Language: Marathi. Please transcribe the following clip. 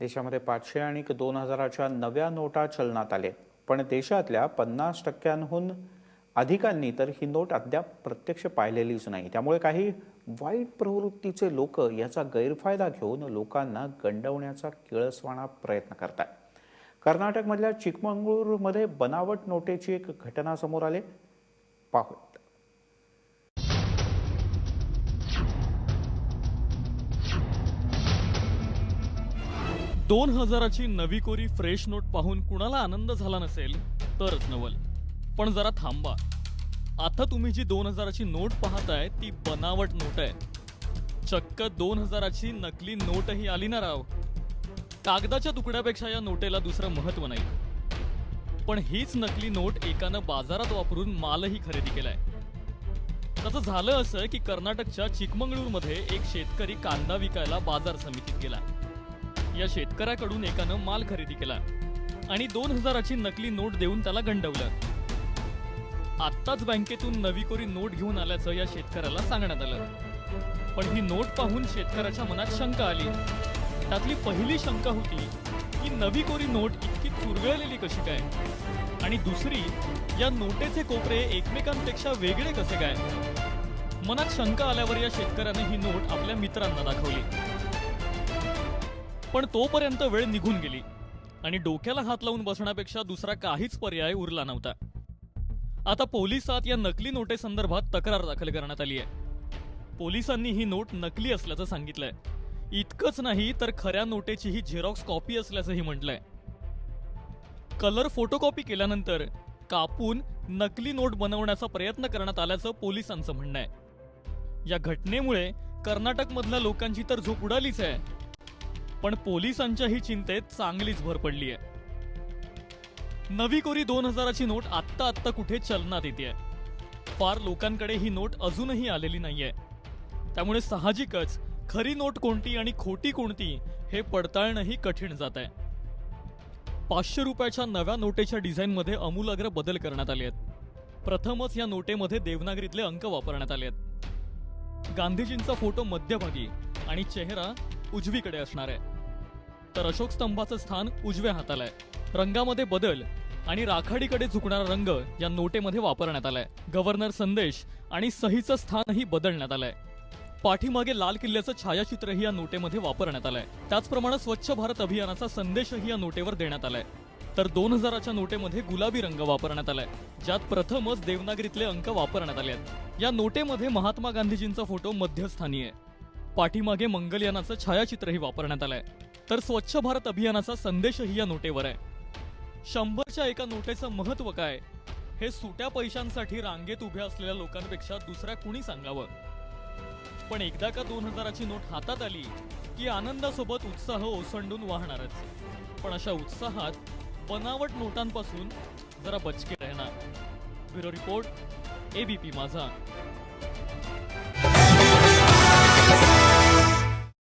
देशामध्ये पाचशे आणि दोन हजाराच्या नव्या नोटा चलनात आले. पण देशातल्या पन्नास टक्क्यांहून अधिकांनी तर ही नोट अद्याप प्रत्यक्ष पाहिलेलीच नाही. त्यामुळे काही वाईट प्रवृत्तीचे लोक याचा गैरफायदा घेऊन लोकांना गंडवण्याचा किळसवाणा प्रयत्न करतात कर्नाटकमधल्या चिकमंगळूरमध्ये बनावट नोटेची एक घटना समोर आली. पाहू दोन हजाराची नवी कोरी फ्रेश नोट पाहून कुणाला आनंद झाला नसेल तरच नवल. पण जरा थांबा. आता तुम्ही जी दोन हजाराची नोट पाहताय ती बनावट नोट आहे. चक्क दोन हजाराची नकली नोटही आली ना राव. कागदाच्या तुकड्यापेक्षा या नोटेला दुसरं महत्त्व नाही. पण हीच नकली नोट एकानं बाजारात वापरून मालही खरेदी केलाय. त्याचं झालं असं की कर्नाटकच्या चिकमंगळूरमध्ये एक शेतकरी कांदा विकायला बाजार समितीत गेला. या शेतकऱ्याकडून एकानं माल खरेदी केला आणि दोन हजाराची नकली नोट देऊन त्याला गंडवलं. आत्ताच बँकेतून नवी कोरी नोट घेऊन आल्याचं या शेतकऱ्याला सांगण्यात आलं. पण ही नोट पाहून शेतकऱ्याच्या मनात शंका आली. त्यातली पहिली शंका होती की नवी कोरी नोट इतकी चुरगळलेली कशी काय? आणि दुसरी या नोटेचे कोपरे एकमेकांपेक्षा वेगळे कसे काय? मनात शंका आल्यावर या शेतकऱ्याने ही नोट आपल्या मित्रांना दाखवली. पण तोपर्यंत वेळ निघून गेली. आणि डोक्याला हात लावून बसण्यापेक्षा दुसरा काहीच पर्याय उरला नव्हता. आता पोलिसात या नकली नोटेसंदर्भात तक्रार दाखल करण्यात आली आहे. पोलिसांनी ही नोट नकली असल्याचं सांगितलंय. इतकंच नाही तर खऱ्या नोटेचीही झेरॉक्स कॉपी असल्याचंही म्हटलंय. कलर फोटोकॉपी केल्यानंतर कापून नकली नोट बनवण्याचा प्रयत्न करण्यात आल्याचं पोलिसांचं म्हणणं आहे. या घटनेमुळे कर्नाटकमधल्या लोकांची तर झोप उडालीच आहे. पण पोलिसांच्याही चिंतेत चांगलीच भर पडली आहे नवी कोरी दोन हजाराची नोट आत्ता आत्ता कुठे चलनात येते फार लोकांकडे ही नोट अजूनही आलेली नाहीये. त्यामुळे साहजिकच खरी नोट कोणती आणि खोटी कोणती हे पडताळणंही कठीण जात आहे पाचशे रुपयाच्या नव्या नोटेच्या डिझाईनमध्ये अमूलाग्र बदल करण्यात आले आहेत प्रथमच या नोटेमध्ये देवनागरीतले अंक वापरण्यात आले आहेत गांधीजींचा फोटो मध्यभागी आणि चेहरा उजवीकडे असणार आहे. तर अशोक स्तंभाचं स्थान उजव्या हाताला आहे. रंगामध्ये बदल आणि राखाडीकडे झुकणारा रंग या नोटेमध्ये वापरण्यात आलाय. गव्हर्नर संदेश आणि सहीचं स्थानही बदलण्यात आलंय. पाठीमागे लाल किल्ल्याचं छायाचित्रही या नोटेमध्ये वापरण्यात आलंय. त्याचप्रमाणे स्वच्छ भारत अभियानाचा संदेशही या नोटेवर देण्यात आलाय. तर दोन हजाराच्या नोटेमध्ये गुलाबी रंग वापरण्यात आलाय. ज्यात प्रथमच देवनागरीतले अंक वापरण्यात आले आहेत या नोटेमध्ये महात्मा गांधीजींचा फोटो मध्यस्थानी आहे. पाठीमागे मंगलयानाचं छायाचित्रही वापरण्यात आलंय. तर स्वच्छ भारत अभियानाचा संदेशही या नोटेवर आहे. शंभरच्या एका नोटेचं महत्त्व काय? हे सुट्या पैशांसाठी रांगेत उभ्या असलेल्या लोकांपेक्षा दुसऱ्या कुणी सांगावं? पण एकदा का दोन हजाराची नोट हातात आली की आनंदासोबत उत्साह ओसंडून वाहणारच. पण अशा उत्साहात बनावट नोटांपासून जरा बचके राहणार. ब्युरो रिपोर्ट एबीपी माझा.